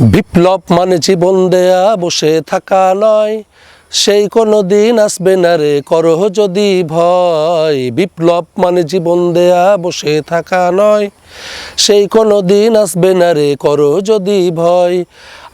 বিপ্লব মানে জীবন দেয়া, বসে থাকা নয়। সেই কোনো দিন আসবে না রে, করহ যদি ভয়। বিপ্লব মানে জীবন দেয়া, বসে থাকা নয়। সেই কোনো দিন আসবে না রে কর যদি ভয়।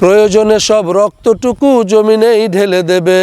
প্রয়োজনে সব রক্তটুকু জমিনেই ঢেলে দেবে।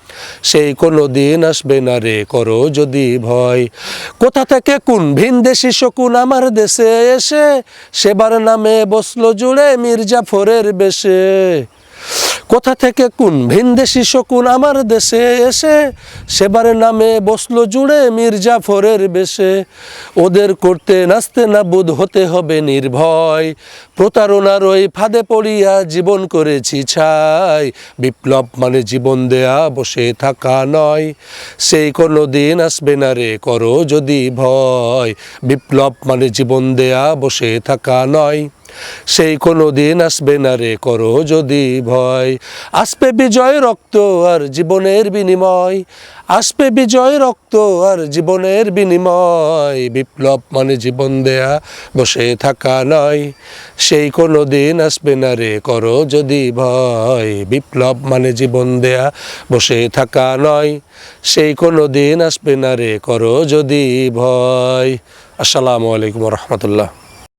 সেই কোনো দিন আসবে না রে, করো যদি ভয়। কোথা থেকে কোন ভিন দেশি শকুন আমার দেশে এসে, সেবার নামে বসল জুড়ে মির্জাফরের বেশে। কোথা থেকে কোন ভিনদেশি শকুন আমার দেশে এসে? সেবার নামে বসল জুড়ে মির্জাফরের বেশে। ওদের করতে নাচতে না বুধ হতে হবে নির্ভয়। প্রতারণার ওই ফাঁদে পড়িয়া জীবন করেছি ছাই। বিপ্লব মানে জীবন দেয়া, বসে থাকা নয়। সেই কোনো দিন আসবে না রে, করো যদি ভয়। বিপ্লব মানে জীবন দেয়া, বসে থাকা নয়। সেই কোনো দিন আসবে না রে করো যদি ভয়। আসবে বিজয় রক্ত আর জীবনের বিনিময়। আসবে বিজয় রক্ত আর জীবনের বিনিময়। বিপ্লব মানে জীবন দেয়া, বসে থাকা নয়। সেই কোনো দিন আসবে না রে করো যদি ভয়। বিপ্লব মানে জীবন দেয়া, বসে থাকা নয়। সেই কোনো দিন আসবে না রে করো যদি ভয়। আসসালামু আলাইকুম রহমতুল্লাহ।